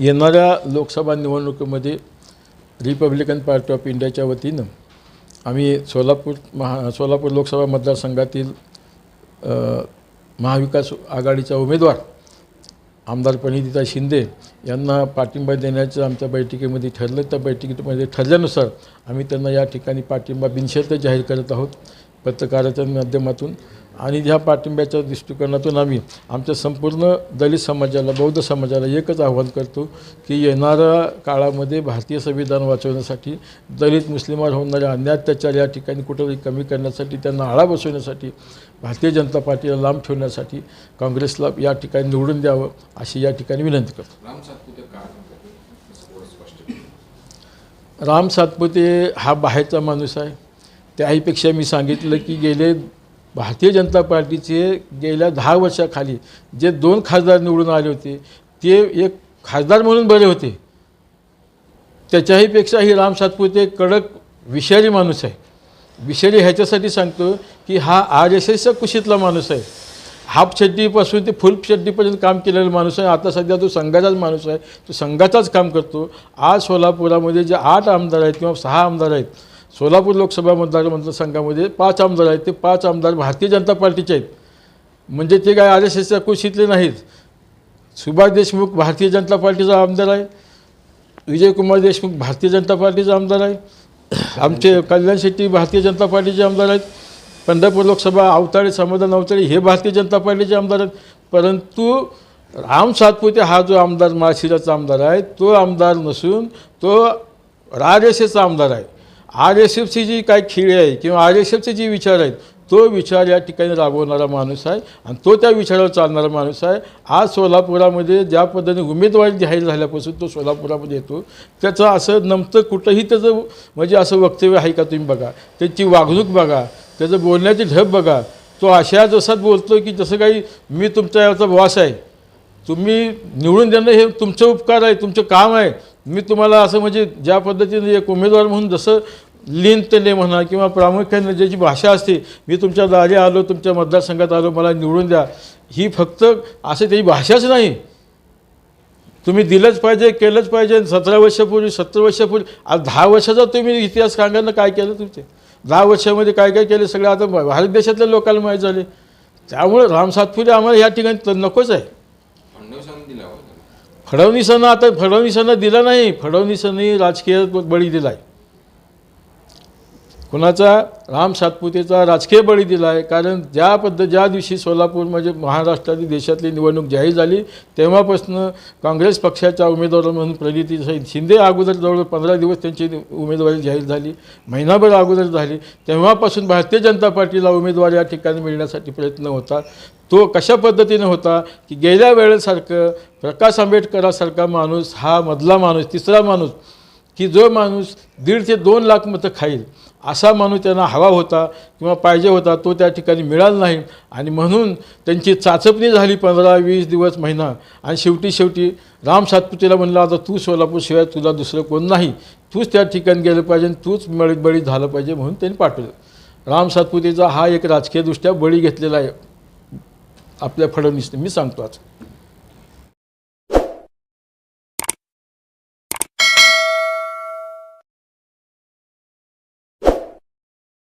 येणाऱ्या लोकसभा निवडणुकीमध्ये Republican party of इंडियाच्या वतीनं आम्ही सोलापूर महा सोलापूर लोकसभा मतदारसंघातील महाविकास आघाडीचा उमेदवार आमदार प्रणितिता शिंदे यांना पाठिंबा देण्याचं आमच्या बैठकीमध्ये ठरलं. त्या बैठकीमध्ये ठरल्यानुसार आम्ही त्यांना या ठिकाणी पाठिंबा बिनशर्त जाहीर करत आहोत. पत्रकाराच्या माध्यमातून आणि ह्या पाठिंब्याच्या दृष्टिकोनातून आम्ही आमच्या संपूर्ण दलित समाजाला बौद्ध समाजाला एकच आव्हान करतो की येणाऱ्या काळामध्ये भारतीय संविधान वाचवण्यासाठी दलित मुस्लिमांवर होणारे अन्याय अत्याचार या ठिकाणी कुठेतरी कमी करण्यासाठी त्यांना आळा बसवण्यासाठी भारतीय जनता पार्टीला लांब ठेवण्यासाठी काँग्रेसला या ठिकाणी निवडून द्यावं अशी या ठिकाणी विनंती करतो. राम सातपुते हा बाहेरचा माणूस आहे. त्याहीपेक्षा मी सांगितलं की गेले भारतीय जनता पार्टीचे गेल्या दहा वर्षाखाली जे दोन खासदार निवडून आले होते ते एक खासदार म्हणून बरे होते. त्याच्याहीपेक्षाही राम सातपुते कडक विषारी माणूस आहे. विषारी ह्याच्यासाठी सांगतो की हा आर एस एसचा कुशीतला माणूस आहे. हाफ चड्डीपासून ते फुल चड्डीपर्यंत काम केलेला माणूस आहे. आता सध्या तो संघाचाच माणूस आहे. तो संघाचाच काम करतो. आज सोलापुरामध्ये जे आठ आमदार आहेत किंवा सहा आमदार आहेत सोलापूर लोकसभा मतदार मतदारसंघामध्ये पाच आमदार आहेत. ते पाच आमदार भारतीय जनता पार्टीचे आहेत. म्हणजे ते काय आर एस एसच्या कुशीतले नाहीत. सुभाष देशमुख भारतीय जनता पार्टीचा आमदार आहे. विजयकुमार देशमुख भारतीय जनता पार्टीचा आमदार आहे. आमचे कल्याण शेट्टी भारतीय जनता पार्टीचे आमदार आहेत. पंढरपूर लोकसभा अवताळे समाधान अवताळे हे भारतीय जनता पार्टीचे आमदार आहेत. परंतु राम सातपुते हा जो आमदार माळशिराचा आमदार आहे तो आमदार नसून तो आर एस एसचा आमदार आहे. आर एस एफची जी काय खिळे आहे किंवा आर एस एफचे जे विचार आहेत तो विचार या ठिकाणी राबवणारा माणूस आहे आणि तो त्या विचारावर चालणारा माणूस आहे. आज सोलापुरामध्ये ज्या पद्धतीने उमेदवारी जाहीर झाल्यापासून तो सोलापुरामध्ये येतो. त्याचं असं नमतं कुठंही त्याचं म्हणजे असं वक्तव्य आहे का तुम्ही बघा. त्याची वागणूक बघा. त्याचं बोलण्याची ढब बघा. तो अशा जसात बोलतो की जसं काही मी तुमच्या याचा बॉस आहे. तुम्ही निवडून देणं हे तुमचं उपकार आहे तुमचं काम आहे. मी तुम्हाला असं म्हणजे ज्या पद्धतीने एक उमेदवार म्हणून जसं लिनतेने म्हणा किंवा प्रामुख्याने म्हणजे ज्याची भाषा असते मी तुमच्या दारी आलो तुमच्या मतदारसंघात आलो मला निवडून द्या. ही फक्त असं त्याची भाषाच नाही. तुम्ही दिलंच पाहिजे केलंच पाहिजे सतरा वर्षापूर्वी सत्तर वर्षापूर्वी आज दहा वर्षाचा तुम्ही इतिहास सांगा काय केलं तुमचे? दहा वर्षामध्ये काय काय केलं? सगळं आता भारत देशातल्या लोकांना माहीत झाले. त्यामुळे राम सातपुरे आम्हाला या ठिकाणी तर नकोच आहे. फडणवीसांना आता फडणवीसांना दिला नाही. फडणवीसांनी राजकीय बळी दिला आहे कुणाचा राम सातपुतेचा राजकीय बळी दिला आहे कारण ज्या पद्ध ज्या दिवशी सोलापूर म्हणजे महाराष्ट्रातील देशातली निवडणूक जाहीर झाली तेव्हापासून काँग्रेस पक्षाच्या उमेदवार म्हणून प्रणिती शिंदे अगोदर जवळ पंधरा दिवस त्यांची उमेदवारी जाहीर झाली महिनाभर अगोदर झाली तेव्हापासून भारतीय जनता पार्टीला उमेदवार या ठिकाणी मिळण्यासाठी प्रयत्न होता. तो कशा पद्धतीने होता की गेल्या वेळेसारखं प्रकाश आंबेडकरासारखा माणूस हा मधला माणूस तिसरा माणूस की जो माणूस दीड ते दोन लाख मतं खाईल असा माणूस त्यांना हवा होता किंवा पाहिजे होता तो त्या ठिकाणी मिळाला नाही. आणि म्हणून त्यांची चाचपणी झाली पंधरा वीस दिवस महिना. आणि शेवटी शेवटी राम सातपुतीला म्हणलं आता तू सोलापूरशिवाय तुला दुसरं कोण नाही. तूच त्या ठिकाणी गेलं पाहिजे आणि तूच मळीत बळी झालं पाहिजे म्हणून त्यांनी पाठवलं. राम सातपुतीचा हा एक राजकीयदृष्ट्या बळी घेतलेला आहे. आपल्या फडणवीसने. मी सांगतो आज.